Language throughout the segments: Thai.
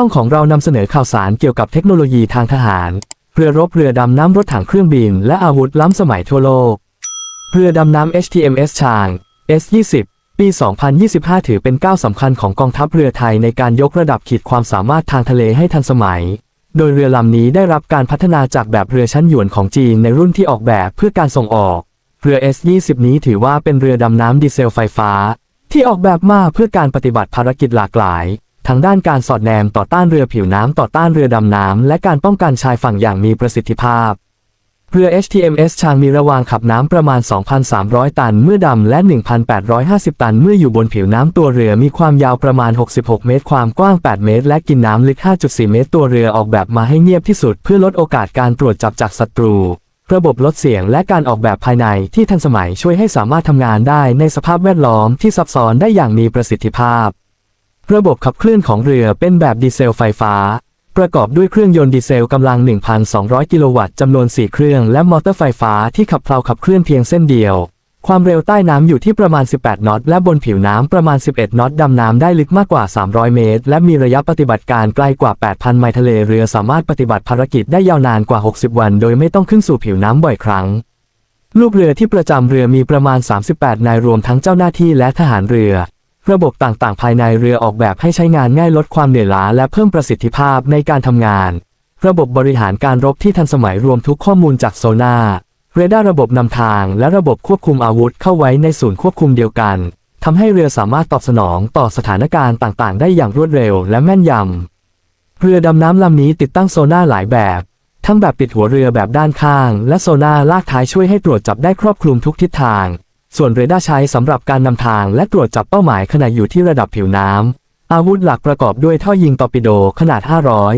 ช่องของเรานำเสนอข่าวสารเกี่ยวกับเทคโนโลยีทางทหาร เรือรบเรือดำน้ำรถถังเครื่องบิน และอาวุธล้ำสมัยทั่วโลก เรือดำน้ำ HTMS ชาง S20 ปี 2025 ถือเป็นก้าวสำคัญของกองทัพเรือไทยในการยกระดับขีดความสามารถทางทะเลให้ทันสมัย โดยเรือลำนี้ได้รับการพัฒนาจากแบบเรือชั้นหยวนของจีนในรุ่นที่ออกแบบเพื่อการส่งออก เรือ S20 นี้ถือว่าเป็นเรือดำน้ำดีเซลไฟฟ้า ที่ออกแบบมาเพื่อการปฏิบัติภารกิจหลากหลาย ทั้งด้านการสอดแนมต่อต้านเรือผิวน้ำต่อต้านเรือดำน้ำและการป้องกันชายฝั่งอย่างมีประสิทธิภาพ เรือ HTMS ชางมีระวางขับน้ำประมาณ 2,300 ตันเมื่อดำและ 1,850 ตันเมื่ออยู่บนผิวน้ำตัวเรือมีความยาวประมาณ 66 เมตร ความกว้าง 8 เมตร และกินน้ำลึก 5.4 เมตร ตัวเรือออกแบบมาให้เงียบที่สุด เพื่อลดโอกาสการตรวจจับจากศัตรู ระบบลดเสียงและการออกแบบภายในที่ทันสมัยช่วยให้สามารถทำงานได้ในสภาพแวดล้อมที่ซับซ้อนได้อย่างมีประสิทธิภาพ ระบบขับเคลื่อนของเรือเป็นแบบดีเซลไฟฟ้า ประกอบด้วยเครื่องยนต์ดีเซลกำลัง 1,200 กิโลวัตต์จำนวน 4 เครื่อง และมอเตอร์ไฟฟ้าที่ขับเพลาขับเคลื่อนเพียงเส้นเดียว ความเร็วใต้น้ำอยู่ที่ประมาณ 18 นอต และบนผิวน้ำประมาณ 11 นอตดำน้ำได้ลึกมากกว่า 300 เมตร และมีระยะปฏิบัติการไกลกว่า 8,000 ไมล์ทะเลเรือสามารถปฏิบัติภารกิจได้ยาวนานกว่า 60 วัน โดยไม่ต้องขึ้นสู่ผิวน้ำบ่อยครั้งลูกเรือที่ประจำเรือมีประมาณ 38 นายรวมทั้งเจ้าหน้าที่และทหารเรือ ระบบต่างๆ ภายในเรือออกแบบให้ใช้งานง่ายลดความเหนื่อยล้าและเพิ่มประสิทธิภาพในการทำงาน ระบบบริหารการรบที่ทันสมัยรวมทุกข้อมูลจากโซนาเรดาร์ระบบนำทางและระบบควบคุมอาวุธเข้าไว้ในศูนย์ควบคุมเดียวกันทำให้เรือสามารถตอบสนองต่อสถานการณ์ต่างๆ ได้อย่างรวดเร็วและแม่นยำ เรือดำน้ำลำนี้ติดตั้งโซน่าหลายแบบ ทั้งแบบติดหัวเรือแบบด้านข้าง และโซน่าลากท้ายช่วยให้ตรวจจับได้ครอบคลุมทุกทิศทาง ส่วนเรดาร์ใช้สำหรับการนำทางและตรวจจับเป้าหมายขณะอยู่ที่ระดับผิวน้ำ อาวุธหลักประกอบด้วยท่อยิงตอร์ปิโดขนาด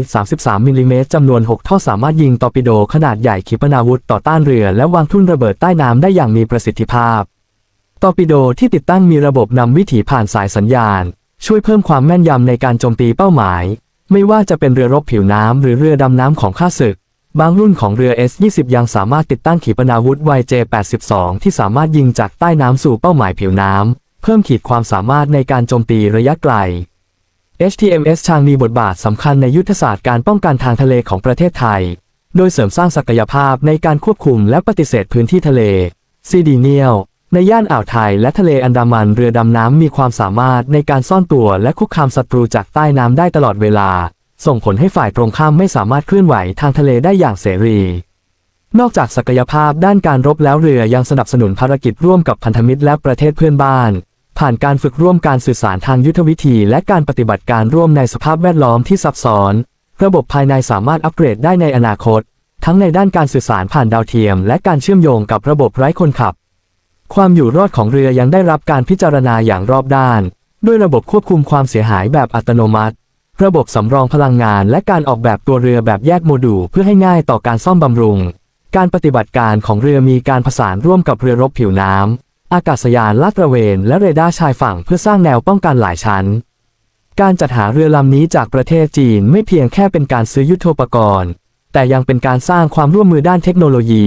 533มิลลิเมตรจำนวน 6 ท่อสามารถยิงตอร์ปิโดขนาดใหญ่ขีปนาวุธต่อต้านเรือ และวางทุ่นระเบิดใต้น้ำได้อย่างมีประสิทธิภาพ ตอร์ปิโดที่ติดตั้งมีระบบนำวิถีผ่านสายสัญญาณ ช่วยเพิ่มความแม่นยำในการโจมตีเป้าหมาย ไม่ว่าจะเป็นเรือรบผิวน้ำหรือเรือดำน้ำของข้าศึก บางรุ่นของเรือ S-20 ยังสามารถติดตั้งขีปนาวุธ YJ-82 ที่สามารถยิงจากใต้น้ำสู่เป้าหมายผิวน้ำ เพิ่มขีดความสามารถในการโจมตีระยะไกล HTMS ชางมีบทบาทสำคัญในยุทธศาสตร์การป้องกันทางทะเลของประเทศไทย โดยเสริมสร้างศักยภาพในการควบคุมและปฏิเสธพื้นที่ทะเล ซีดีเนียล ในย่านอ่าวไทยและทะเลอันดามันเรือดำน้ำมีความสามารถในการซ่อนตัวและคุกคามศัตรูจากใต้น้ำได้ตลอดเวลา ส่งผลให้ฝ่ายตรงข้ามไม่สามารถเคลื่อนไหวทางทะเลได้อย่างเสรี นอกจากศักยภาพด้านการรบแล้วเรือยังสนับสนุนภารกิจร่วมกับพันธมิตรและประเทศเพื่อนบ้าน ผ่านการฝึกร่วมการสื่อสารทางยุทธวิธี และการปฏิบัติการร่วมในสภาพแวดล้อมที่ซับซ้อน ระบบภายในสามารถอัปเกรดได้ในอนาคต ทั้งในด้านการสื่อสารผ่านดาวเทียม และการเชื่อมโยงกับระบบไร้คนขับ ความอยู่รอดของเรือยังได้รับการพิจารณาอย่างรอบด้าน ด้วยระบบควบคุมความเสียหายแบบอัตโนมัติ ระบบสำรองพลังงานและการออกแบบตัวเรือแบบแยกโมดูลเพื่อให้ง่ายต่อการซ่อมบำรุง การปฏิบัติการของเรือมีการผสานร่วมกับเรือรบผิวน้ำ อากาศยานลาดตระเวน และเรดาร์ชายฝั่งเพื่อสร้างแนวป้องกันหลายชั้น การจัดหาเรือลำนี้จากประเทศจีนไม่เพียงแค่เป็นการซื้อยุทโธปกรณ์ แต่ยังเป็นการสร้างความร่วมมือด้านเทคโนโลยี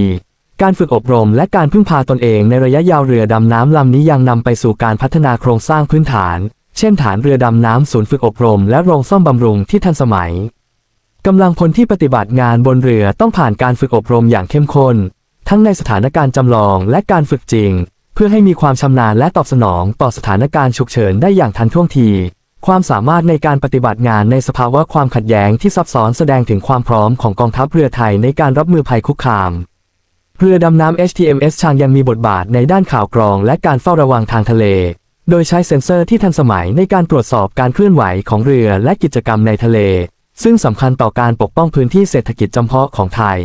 การฝึกอบรมและการพึ่งพาตนเองในระยะยาวเรือดำน้ำลำนี้ยังนำไปสู่การพัฒนาโครงสร้างพื้นฐาน เช่นฐานเรือดำน้ำศูนย์ฝึกอบรม และโรงซ่อมบำรุงที่ทันสมัยกำลังพลที่ปฏิบัติงานบนเรือต้องผ่านการฝึกอบรมอย่างเข้มข้น ทั้งในสถานการณ์จำลองและการฝึกจริง เพื่อให้มีความชำนาญและตอบสนองต่อสถานการณ์ฉุกเฉินได้อย่างทันท่วงที ความสามารถในการปฏิบัติงานในสภาวะความขัดแย้งที่ซับซ้อนแสดงถึงความพร้อมของกองทัพเรือไทยในการรับมือภัยคุกคาม เรือดำน้ำ HTMS ชางยังมีบทบาทในด้านข่าวกรองและการเฝ้าระวังทางทะเล โดยใช้เซ็นเซอร์ที่ทันสมัยในการตรวจสอบการเคลื่อนไหวของเรือและกิจกรรมในทะเล ซึ่งสำคัญต่อการปกป้องพื้นที่เศรษฐกิจจำเพาะของไทย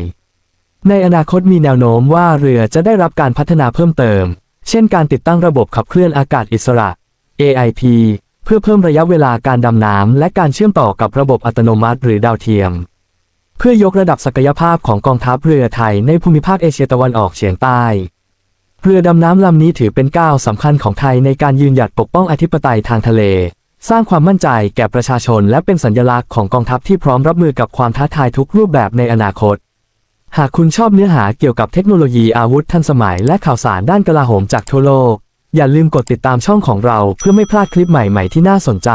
ในอนาคตมีแนวโน้มว่าเรือจะได้รับการพัฒนาเพิ่มเติม เช่นการติดตั้งระบบขับเคลื่อนอากาศอิสระ AIP เพื่อเพิ่มระยะเวลาการดำน้ำและการเชื่อมต่อกับระบบอัตโนมัติหรือดาวเทียม เพื่อยกระดับศักยภาพของกองทัพเรือไทยในภูมิภาคเอเชียตะวันออกเฉียงใต้ เรือดำน้ำลำนี้ถือเป็นก้าวสำคัญของไทยในการยืนหยัดปกป้องอธิปไตยทางทะเล สร้างความมั่นใจแก่ประชาชนและเป็นสัญลักษณ์ของกองทัพที่พร้อมรับมือกับความท้าทายทุกรูปแบบในอนาคต หากคุณชอบเนื้อหาเกี่ยวกับเทคโนโลยีอาวุธทันสมัยและข่าวสารด้านกลาโหมจากทั่วโลก อย่าลืมกดติดตามช่องของเราเพื่อไม่พลาดคลิปใหม่ๆที่น่าสนใจ